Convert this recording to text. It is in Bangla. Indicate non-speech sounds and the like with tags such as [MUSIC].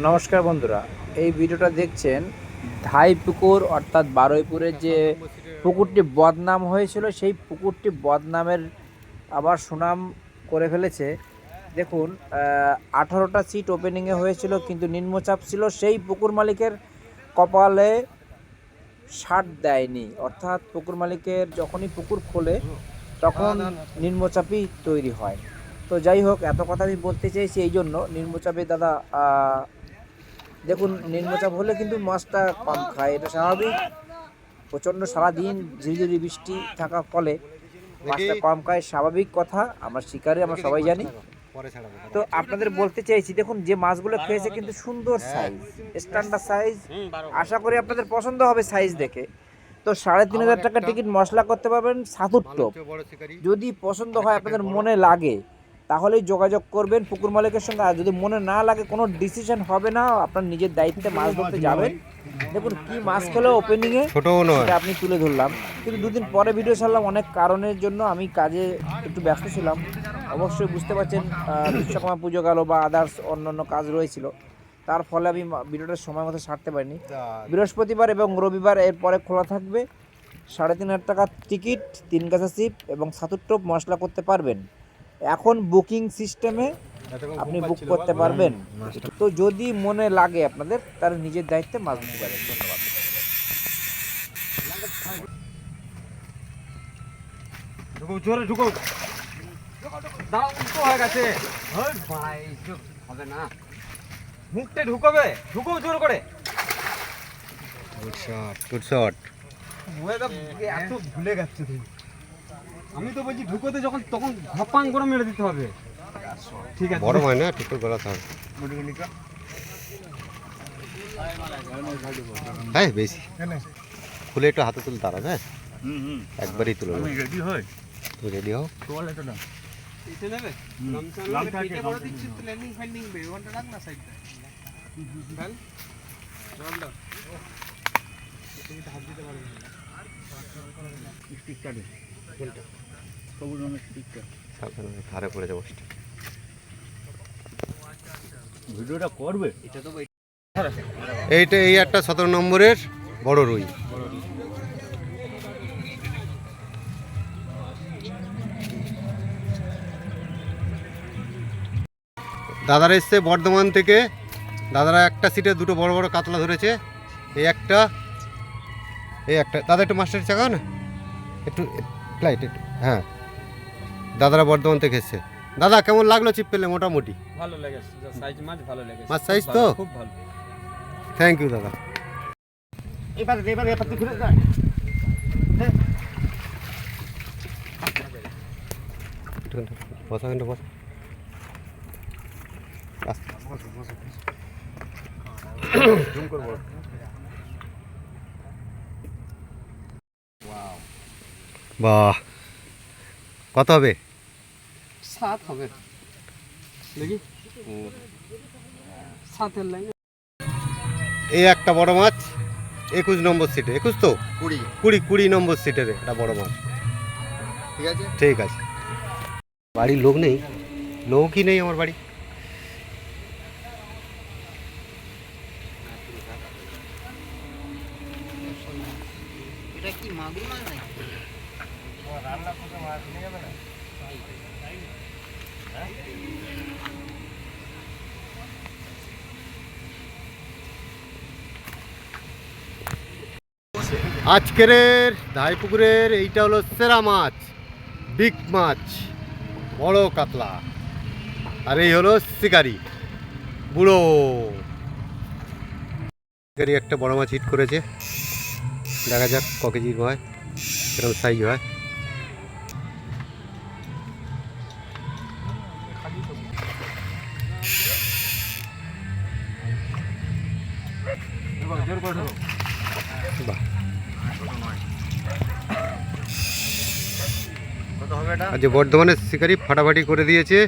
নমস্কার বন্ধুরা, এই ভিডিওটা দেখছেন ধাই পুকুর অর্থাৎ বারুইপুরের যে পুকুরটি বদনাম হয়েছিল, সেই পুকুরটি বদনামের আবার সুনাম করে ফেলেছে। দেখুন আঠারোটা সিট ওপেনিংয়ে হয়েছিল, কিন্তু নিম্নচাপ ছিল, সেই পুকুর মালিকের কপালে সার দেয়নি। অর্থাৎ পুকুর মালিকের যখনই পুকুর খোলে, তখন নিম্নচাপই তৈরি হয়। তো যাই হোক, এত কথা আমি বলতে চাইছি, এই জন্য নিম্নচাপে দাদা দেখুন নিম্নচাপ হলে কিন্তু মাছটা কম খায়। এটা স্বাভাবিক। প্রচণ্ড সারাদিন ঝিরিঝিরি বৃষ্টি থাকার ফলে মাছটা কম খায়। স্বাভাবিক কথা। আমরা শিকারে আমরা সবাই জানি। তো আপনাদের বলতে চাইছি দেখুন যে মাছগুলো খেয়েছে কিন্তু সুন্দর সাইজ স্ট্যান্ডার্ড সাইজ আশা করি আপনাদের পছন্দ হবে সাইজ দেখে। তো সাড়ে তিন হাজার টাকা টিকিট মশলা করতে পারবেন সাতুর টোপ যদি পছন্দ হয় আপনাদের মনে লাগে তাহলেই যোগাযোগ করবেন পুকুর মালিকের সঙ্গে। আর যদি মনে না লাগে কোনো ডিসিশন হবে না আপনার নিজের দায়িত্বে মাছ ধরতে যাবেন। দেখুন কি মাছ খেলো ওপেনিংয়ে সেটা আপনি তুলে ধরলাম। কিন্তু দুদিন পরে ভিডিও ছাড়লাম অনেক কারণের জন্য। আমি কাজে একটু ব্যস্ত ছিলাম। অবশ্যই বুঝতে পারছেন বিশ্বকর্মা পুজো গেল বা আদার্স অন্যান্য কাজ রয়েছিল। তার ফলে আমি ভিডিওটা সময় মতো সারতে পারিনি। বৃহস্পতিবার এবং রবিবার এরপরে খোলা থাকবে। সাড়ে তিন হাজার টাকার টিকিট তিন গাছা সিপ এবং সাতুর টোপ মশলা করতে পারবেন। এখন বুকিং সিস্টেমে আপনি বুক করতে পারবেন। তো যদি মনে লাগে আপনাদের তাহলে নিজের দায়িত্বে মাছ দিতে পারেন। ধন্যবাদ। ঢুকো জোরে ঢুকো। উল্টো হয়ে গেছে। হবে না। মুখটা ঢুকবে ঢুকো জোর করে। গুড শট গুড শট এত ভুলে গেছে। তুমি আমি তো বলছি ঢুকোতে যখন তখন ঘপাং করে মেরে দিতে হবে। ঠিক আছে। বড় হয় না? ঠিক করে গলাতে হবে হ্যাঁ বেশি। খুলে একটু হাতে তুলে দাঁড়াবে হ্যাঁ? একবারই তুলে নেব। রেডি হই। তুমি রেডি হও। এটা নেবে? সাবধানে ধারে পড়ে যাব ভিডিওটা করবে? এইটা এই একটা সতেরো নম্বরের বড় রুই। দাদারা এসছে বর্ধমান থেকে। দাদারা একটা সিটে দুটো বড় বড় কাতলা ধরেছে। এই একটা এই একটা দাদা একটু মাস্টার চাকাও না। একটু ফ্লাইট একটু হ্যাঁ। দাদারা বর্ধমান থেকে এসছে। দাদা কেমন লাগল চিপ পেলে মোটামুটি? ভালো লেগেছে। সাইজ মাছ ভালো লেগেছে। মাছ খুব তো? খুব ভালো। থ্যাংক ইউ দাদা। এবার এবার এবার ঘুরে যায় বসা কিন্তু বসা আস্তে [COUGHS] [COUGHS] বাহ। কত হবে? সাত হবে। দেখি। সাতের লাইন। এই একটা বড় মাছ একুশ নম্বর সিটে একুশ তো? কুড়ি। কুড়ি কুড়ি নম্বর সিটের একটা বড় মাছ। ঠিক আছে? ঠিক আছে। বাড়ির লোক নেই? লোকই নেই আমার বাড়ি। এটা কি মাগুর মাছ নাকি? আজকের ধাই পুকুরের এইটা হলো সেরা মাছ, বিগ মাছ, বড় কাতলা। আর এই হলো শিকারি, বুড়ো। শিকারি একটা বড় মাছ হিট করেছে। দেখা যাক ক হয়, কীরকম সাইজ হয়। আচ্ছা, বর্ধমানের শিকারি ফাটাফাটি করে দিয়েছে।